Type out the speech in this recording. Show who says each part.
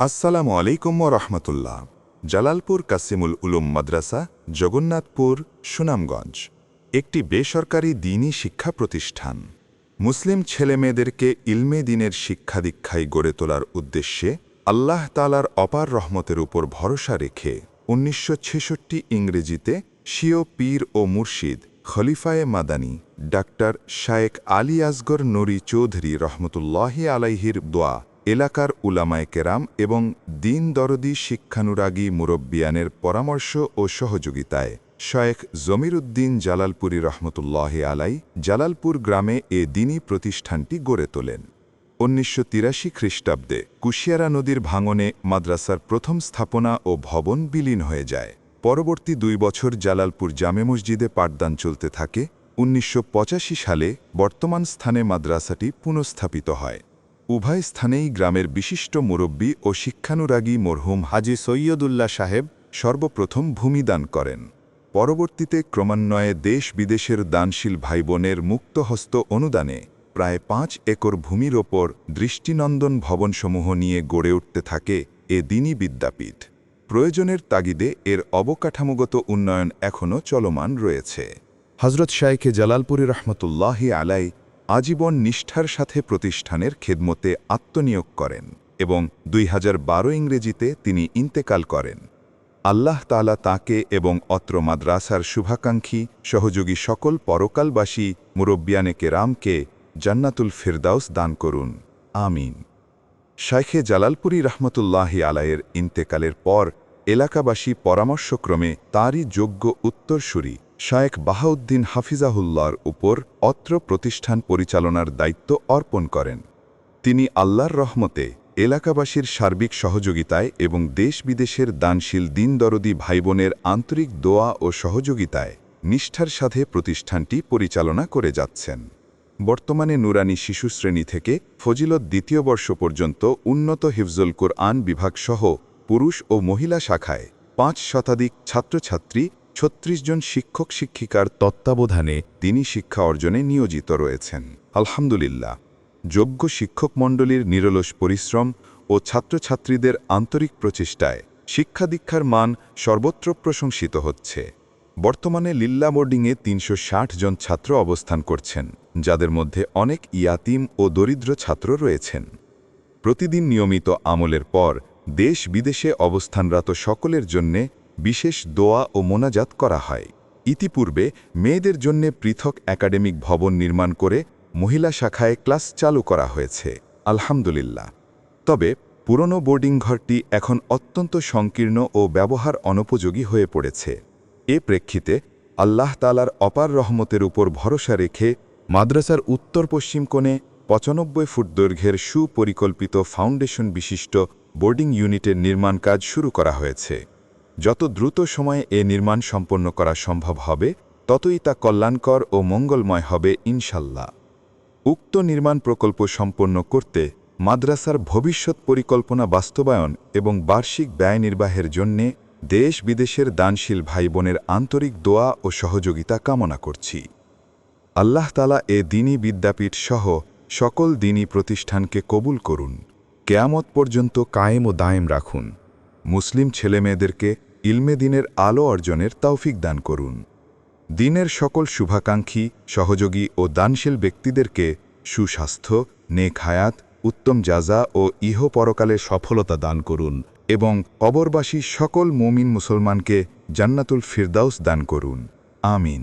Speaker 1: আসসালামু আলাইকুম রহমতুল্লাহ। জালালপুর কাসিমুল উলুম মাদ্রাসা, জগন্নাথপুর, সুনামগঞ্জ। একটি বেসরকারি দিনই শিক্ষা প্রতিষ্ঠান। মুসলিম ছেলেমেয়েদেরকে ইলমে দিনের শিক্ষা দীক্ষায় গড়ে তোলার উদ্দেশ্যে আল্লাহ তালার অপার রহমতের উপর ভরসা রেখে উনিশশো ছেষট্টি ইংরেজিতে শিও পীর ও মুর্শিদ খলিফায়ে মাদানী ডাক্তার শায়েক আলী আসগর নুরি চৌধুরী রহমতুল্লাহি আলাইহির দোয়া এলাকার উলামায় কেরাম এবং দিন দরদি শিক্ষানুরাগী মুরব্বিয়ানের পরামর্শ ও সহযোগিতায় শয়েখ জমিরুদ্দিন জালালপুরী রহমতুল্লাহ আলাই জালালপুর গ্রামে এ দিনই প্রতিষ্ঠানটি গড়ে তোলেন। উনিশশো তিরাশি খ্রিস্টাব্দে কুশিয়ারা নদীর ভাঙনে মাদ্রাসার প্রথম স্থাপনা ও ভবন বিলীন হয়ে যায়। পরবর্তী দুই বছর জালালপুর জামে মসজিদে পাঠদান চলতে থাকে। উনিশশো পঁচাশি সালে বর্তমান স্থানে মাদ্রাসাটি পুনঃস্থাপিত হয়। উভয় স্থানেই গ্রামের বিশিষ্ট মুরব্বী ও শিক্ষানুরাগী মরহুম হাজি সৈয়দুল্লাহ সাহেব সর্বপ্রথম ভূমিদান করেন। পরবর্তীতে ক্রমান্বয়ে দেশ বিদেশের দানশীল ভাইবোনের মুক্তহস্ত অনুদানে প্রায় পাঁচ একর ভূমির ওপর দৃষ্টিনন্দন ভবনসমূহ নিয়ে গড়ে উঠতে থাকে এ দিনই বিদ্যাপীঠ। প্রয়োজনের তাগিদে এর অবকাঠামোগত উন্নয়ন এখনও চলমান রয়েছে। হজরত শাইখে জালালপুরি রহমতুল্লাহি আলাই আজীবন নিষ্ঠার সাথে প্রতিষ্ঠানের খেদমতে আত্মনিয়োগ করেন এবং দুই হাজার বারো ইংরেজিতে তিনি ইন্তেকাল করেন। আল্লাহ তালা তাকে এবং অত্র মাদ্রাসার শুভাকাঙ্ক্ষী, সহযোগী সকল পরকালবাসী, মুরব্বিয়ানে কেরামকে জান্নাতুল ফিরদাউস দান করুন। আমিন। শাইখে জালালপুরি রহমতুল্লাহি আলায়ের ইন্তেকালের পর এলাকাবাসী পরামর্শক্রমে তাঁরই যোগ্য উত্তরসূরি শায়েখ বাহাউদ্দিন হাফিজাহুল্লার উপর অত্র প্রতিষ্ঠান পরিচালনার দায়িত্ব অর্পণ করেন। তিনি আল্লাহর রহমতে এলাকাবাসীর সার্বিক সহযোগিতায় এবং দেশ বিদেশের দানশীল দিনদরদি ভাইবোনের আন্তরিক দোয়া ও সহযোগিতায় নিষ্ঠার সাথে প্রতিষ্ঠানটি পরিচালনা করে যাচ্ছেন। বর্তমানে নুরানি শিশু শ্রেণি থেকে ফজিলত দ্বিতীয় বর্ষ পর্যন্ত উন্নত হিফজুল কোরআন বিভাগসহ পুরুষ ও মহিলা শাখায় পাঁচ শতাধিক ছাত্রছাত্রী ছত্রিশ জন শিক্ষক শিক্ষিকার তত্ত্বাবধানে তিনি শিক্ষা অর্জনে নিয়োজিত রয়েছেন। আলহামদুলিল্লাহ। যোগ্য শিক্ষক মণ্ডলীর নিরলস পরিশ্রম ও ছাত্রছাত্রীদের আন্তরিক প্রচেষ্টায় শিক্ষা দীক্ষার মান সর্বত্র প্রশংসিত হচ্ছে। বর্তমানে লিল্লা বোর্ডিংয়ে তিনশো ষাট জন ছাত্র অবস্থান করছেন, যাদের মধ্যে অনেক ইয়াতিম ও দরিদ্র ছাত্র রয়েছেন। প্রতিদিন নিয়মিত আমলের পর দেশ বিদেশে অবস্থানরত সকলের জন্যে বিশেষ দোয়া ও মোনাজাত করা হয়। ইতিপূর্বে মেয়েদের জন্যে পৃথক একাডেমিক ভবন নির্মাণ করে মহিলা শাখায় ক্লাস চালু করা হয়েছে। আলহামদুলিল্লাহ। তবে পুরনো বোর্ডিং ঘরটি এখন অত্যন্ত সংকীর্ণ ও ব্যবহার অনুপযোগী হয়ে পড়েছে। এ প্রেক্ষিতে আল্লাহ তালার অপার রহমতের উপর ভরসা রেখে মাদ্রাসার উত্তর পশ্চিম কোণে পঁচানব্বই ফুট দৈর্ঘ্যের সুপরিকল্পিত ফাউন্ডেশন বিশিষ্ট বোর্ডিং ইউনিটের নির্মাণ কাজ শুরু করা হয়েছে। যত দ্রুত সময়ে এ নির্মাণ সম্পন্ন করা সম্ভব হবে, ততই তা কল্যাণকর ও মঙ্গলময় হবে ইনশাল্লাহ। উক্ত নির্মাণ প্রকল্প সম্পন্ন করতে মাদ্রাসার ভবিষ্যৎ পরিকল্পনা বাস্তবায়ন এবং বার্ষিক ব্যয় নির্বাহের জন্যে দেশ বিদেশের দানশীল ভাই বোনের আন্তরিক দোয়া ও সহযোগিতা কামনা করছি। আল্লাহ তালা এ দিনী বিদ্যাপীঠ সহ সকল দিনী প্রতিষ্ঠানকে কবুল করুন। কেয়ামত পর্যন্ত কায়েম ও দায়েম রাখুন। মুসলিম ছেলেমেয়েদেরকে ইলমে দিনের আলো অর্জনের তৌফিক দান করুন। দিনের সকল শুভাকাঙ্ক্ষী, সহযোগী ও দানশীল ব্যক্তিদেরকে সুস্বাস্থ্য, নেক হায়াত, উত্তম যাজা ও ইহ পরকালে সফলতা দান করুন এবং অবরবাসী সকল মুমিন মুসলমানকে জান্নাতুল ফিরদাউস দান করুন। আমিন।